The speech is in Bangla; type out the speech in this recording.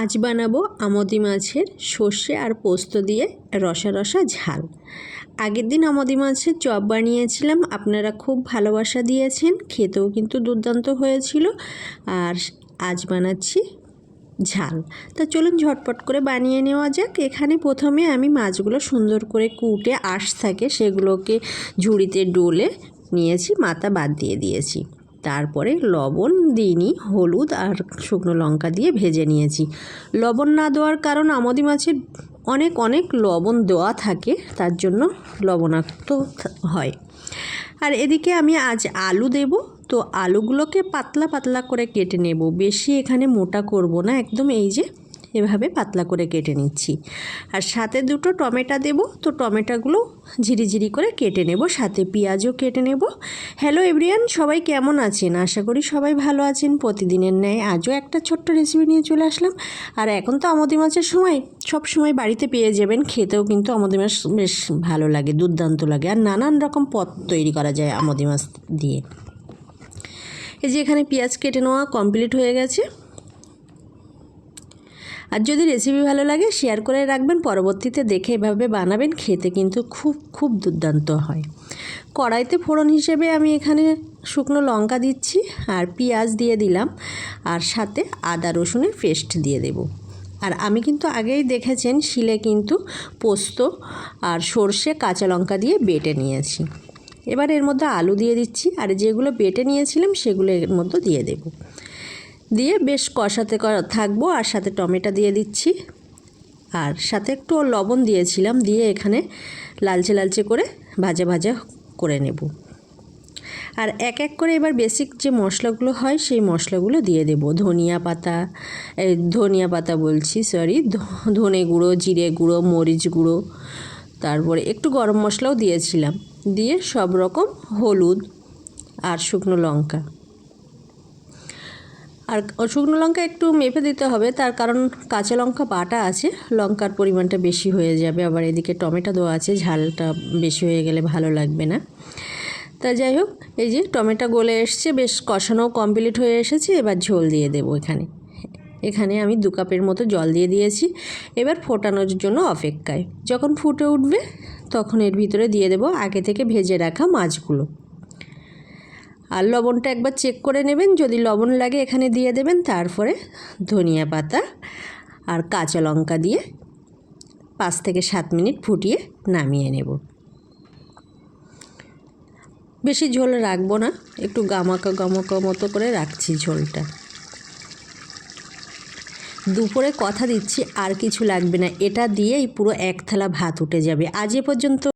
আজ বানাবো আমদি মাছের সর্ষে আর পোস্ত দিয়ে রসা রসা ঝাল। আগের দিন আমদি মাছের চপ বানিয়েছিলাম, আপনারা খুব ভালোবাসা দিয়েছেন, খেতেও কিন্তু দুর্দান্ত হয়েছিল, আর আজ বানাচ্ছি ঝাল। তা চলুন ঝটপট করে বানিয়ে নেওয়া যাক। এখানে প্রথমে আমি মাছগুলো সুন্দর করে কুটে আঁশ থাকে, সেগুলোকে ঝুড়িতে ডোলে নিয়েছি, মাথা বাদ দিয়ে দিয়েছি। তারপরে লবণ, দিইনি, হলুদ আর শুকনো লঙ্কা দিয়ে ভেজে নিয়েছি। লবণ না দেওয়ার কারণ আমদি মাছের অনেক অনেক লবণ দেওয়া থাকে, তার জন্য লবণাক্ত হয়। আর এদিকে আমি আজ আলু দেব, তো আলুগুলোকে পাতলা পাতলা করে কেটে নেব। বেশি এখানে মোটা করব না, একদম এই যে এভাবে পাতলা করে কেটে নিচ্ছি। আর সাথে দুটো টমেটো দেব, তো টমেটোগুলো ঝিরিঝিরি করে কেটে নেব, সাথে পেঁয়াজও কেটে নেব। হ্যালো এভরিয়ান সবাই কেমন আছেন? আশা করি সবাই ভালো আছেন। প্রতিদিনের ন্যায় আজও একটা ছোট্ট রেসিপি নিয়ে চলে আসলাম। আর এখন তো আমদি মাছের সময়, সব সময় বাড়িতে পেয়ে যাবেন, খেতেও কিন্তু আমদি মাছ বেশ ভালো লাগে, দুর্দান্ত লাগে। আর নানান রকম পদ তৈরি করা যায় আমদি মাছ দিয়ে। এই যে এখানে পেঁয়াজ কেটে নেওয়া কমপ্লিট হয়ে গেছে। আর যদি রেসিপি ভালো লাগে শেয়ার করে রাখবেন। পরবর্তীতে দেখে এভাবে বানাবেন, খেতে কিন্তু খুব খুব দুর্দান্ত হয়। কড়াইতে ফোড়ন হিসেবে আমি এখানে শুকনো লঙ্কা দিচ্ছি আর পেঁয়াজ দিয়ে দিলাম আর সাথে আদা রসুনের পেস্ট দিয়ে দেব। আর আমি কিন্তু আগেই দেখেছেন, শিলে কিন্তু পোস্ত আর সর্ষে কাঁচা লঙ্কা দিয়ে বেটে নিয়েছি। এবার এর মধ্যে আলু দিয়ে দিচ্ছি আর যেগুলো বেটে নিয়েছিলাম, সেগুলো এর মধ্যে দিয়ে দেবো। দিয়ে বেশ কষাতে থাকব আর সাথে টমেটো দিয়ে দিচ্ছি। আর সাথে একটু লবণ দিয়েছিলাম দিয়ে এখানে লালচে লালচে করে ভাজা ভাজা করে নেব। আর এক এক করে এবার বেসিক যে মশলাগুলো হয় সেই মশলাগুলো দিয়ে দেব। ধনিয়া পাতা ধনিয়া পাতা বলছি সরি ধনে গুঁড়ো, জিরে গুঁড়ো, মরিচ গুঁড়ো, তারপরে একটু গরম মশলাও দিয়েছিলাম। দিয়ে সব রকম হলুদ আর শুকনো লঙ্কা। আর শুকনো লঙ্কা একটু মেপে দিতে হবে, তার কারণ কাঁচা লঙ্কা বাটা আছে, লঙ্কার পরিমাণটা বেশি হয়ে যাবে, আবার এদিকে টমেটো দেওয়া আছে, ঝালটা বেশি হয়ে গেলে ভালো লাগবে না। তা যাই হোক, এই যে টমেটো গলে এসছে, বেশ কষানো কমপ্লিট হয়ে এসেছে, এবার ঝোল দিয়ে দেবো এখানে। এখানে আমি দু কাপের মতো জল দিয়ে দিয়েছি, এবার ফোটানোর জন্য অপেক্ষায়। যখন ফুটে উঠবে, তখন এর ভিতরে দিয়ে দেবো আগে থেকে ভেজে রাখা মাছগুলো। আর লবণটা একবার চেক করে নেবেন। যদি লবণ লাগে এখানে দিয়ে দেবেন, তারপরে ধনিয়া পাতা আর কাঁচা লঙ্কা দিয়ে পাঁচ থেকে সাত মিনিট ফুটিয়ে নামিয়ে নেব। বেশি ঝোল রাখব না, একটু গামাকা গামাকা মতো করে রাখছি ঝোলটা। দুপুরে কথা দিচ্ছি, আর কিছু লাগবে না। এটা দিয়েই পুরো এক থালা ভাত উঠে যাবে। আজ এ পর্যন্ত